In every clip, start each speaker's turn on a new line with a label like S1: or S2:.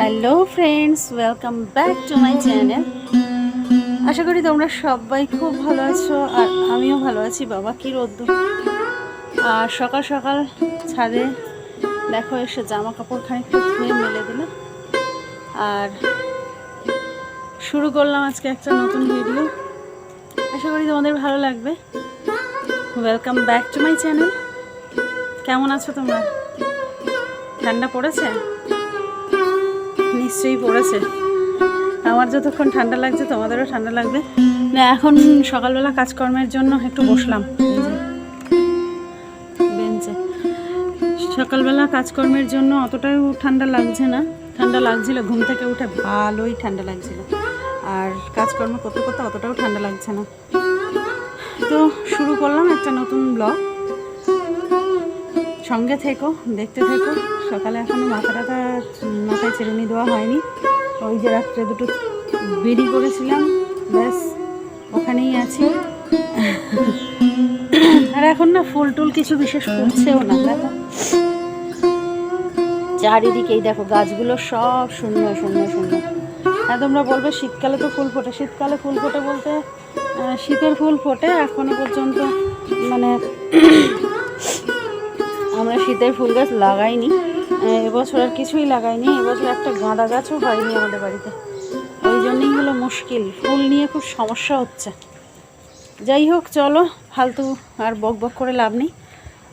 S1: Hello friends welcome back to my channel আশা করি তোমরা সবাই খুব ভালো আছো, আর আমিও ভালো আছি। বাবা, কি রোদ্দুর। আর সকাল সকাল ছাদে দেখো এসে জামা কাপড় খানিকটা ধুয়ে মেলে দিল। আর শুরু করলাম আজকে একটা নতুন ভিডিও আশা করি তোমাদের ভালো লাগবে। Welcome back to my channel কেমন আছো তোমরা? ঠান্ডা পড়েছে? নিশ্চয়ই পড়েছে। আমার যতক্ষণ ঠান্ডা লাগছে, তোমাদেরও ঠান্ডা লাগবে। না, এখন সকালবেলা কাজকর্মের জন্য একটু বসলাম। বেঞ্চে। সকালবেলা কাজকর্মের জন্য অতটাও ঠান্ডা লাগছে না। ঠান্ডা লাগছিল, ঘুম থেকে উঠে ভালোই ঠান্ডা লাগছিল। আর কাজকর্ম করতে করতে অতটাও ঠান্ডা লাগছে না। তো শুরু করলাম একটা নতুন ব্লগ। সঙ্গে থেকো, দেখতে থেকো। সকালে এখনও মাথা মাথায় চিরুনি দেওয়া হয়নি। ওই যে রাত্রে দুটো বেরি করেছিলাম, ব্যাস, ওখানেই আছি। আর এখন না ফুল টুল কিছু বিশেষ করছেও না, দেখো। চারিদিকেই দেখো, গাছগুলো সব শূন্য শূন্য শূন্য। হ্যাঁ তোমরা বলবে, শীতকালে তো ফুল ফোটে। শীতকালে ফুল ফোটে বলতে শীতের ফুল ফোটে, এখনও পর্যন্ত মানে শীতের ফুল গাছ লাগাইনি। এবছর আর কিছুই লাগাইনি। এবছর একটা গাঁদা গাছও হয়নি আমাদের বাড়িতে। ওই জন্যই হলো মুশকিল। ফুল নিয়ে খুব সমস্যা হচ্ছে। যাই হোক, চলো, ফালতু আর বক বক করে লাভ নেই।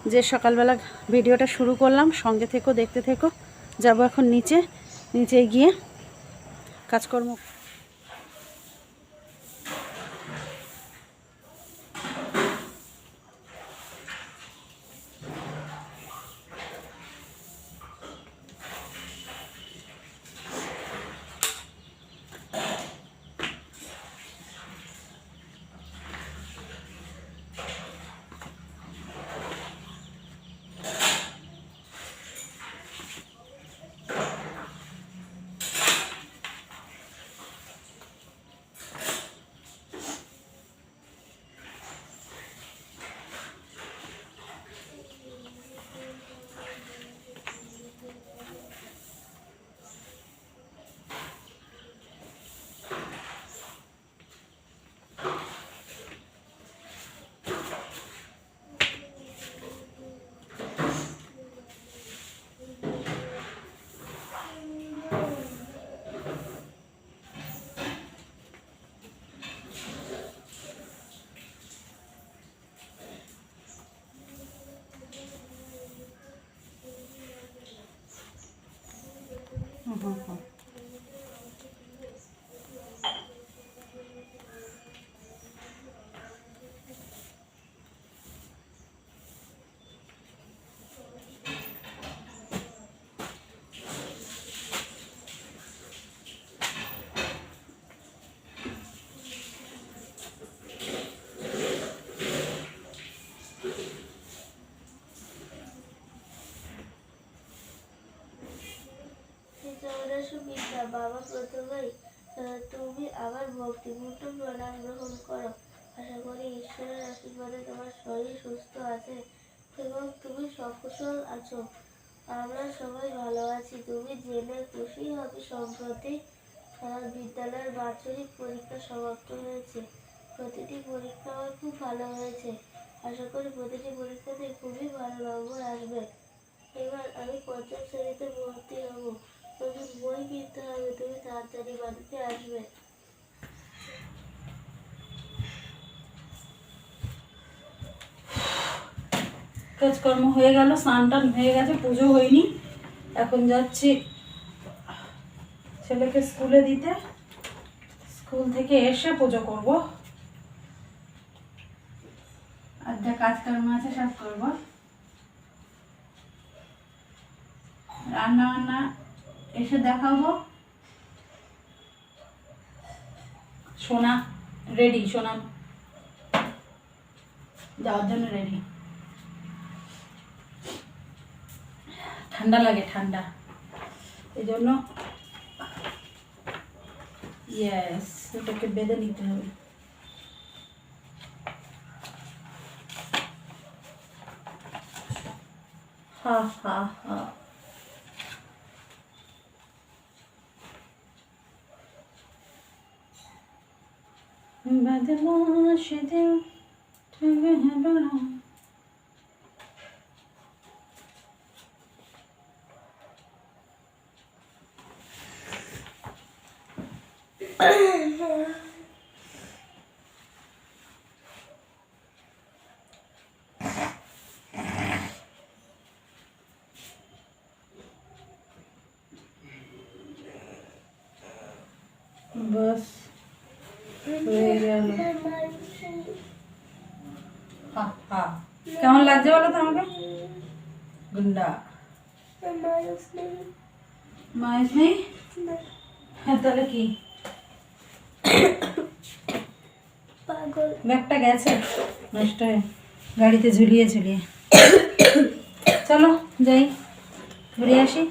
S1: যে সকালবেলা ভিডিওটা শুরু করলাম, সঙ্গে থেকো, দেখতে থেকো। যাব এখন নিচে। নিচে গিয়ে কাজকর্ম
S2: সুবিদ্যা বাবা প্রথমেই তুমি আমার ভক্তিপূর্ণ প্রণাম গ্রহণ করো। আশা করি ঈশ্বরের আশীর্বাদে তোমার শরীর সুস্থ আছে এবং তুমি সকুশল আছো। আমরা সবাই ভালো আছি। তুমি জেনে খুশি হবে সম্প্রতি আহ, বিদ্যালয়ের বাৎসরিক পরীক্ষা সমাপ্ত হয়েছে। প্রতিটি পরীক্ষা আমার খুব ভালো হয়েছে। আশা করি প্রতিটি পরীক্ষাতে খুবই ভালো নম্বর আসবে। এবার আমি পঞ্চম শ্রেণীতে ভর্তি হব। নতুন বই কিনতে হবে তুমি তাড়াতাড়ি বাড়িতে আসবে
S1: কাজকর্ম হয়ে গেল, স্নান টান হয়ে গেছে, পুজো হয়নি। এখন যাচ্ছি ছেলেকে স্কুলে দিতে। স্কুল থেকে এসে পুজো করব। আর যা কাজকর্ম আছে সব করব। রান্না বান্না এসে দেখাবো। সোনা রেডি সোনা। যাওয়ার জন্য রেডি ঠান্ডা লাগে, ঠান্ডা। এই জন্য ইয়েস এটাকে বেঁধে নিতে হবে। হা হা হা। बदमाश दिल तुम्हें बड़ा। बस। কেমন লাগছে বলো তো আমাকে? গুন্ডা। মায়ের নেই? হ্যাঁ তাহলে কি?
S2: পাগল।
S1: ব্যাগটা গেছে। নষ্ট হয়ে গাড়িতে ঝুলিয়ে ঝুলিয়ে। চলো যাই। ঘুরে আসি।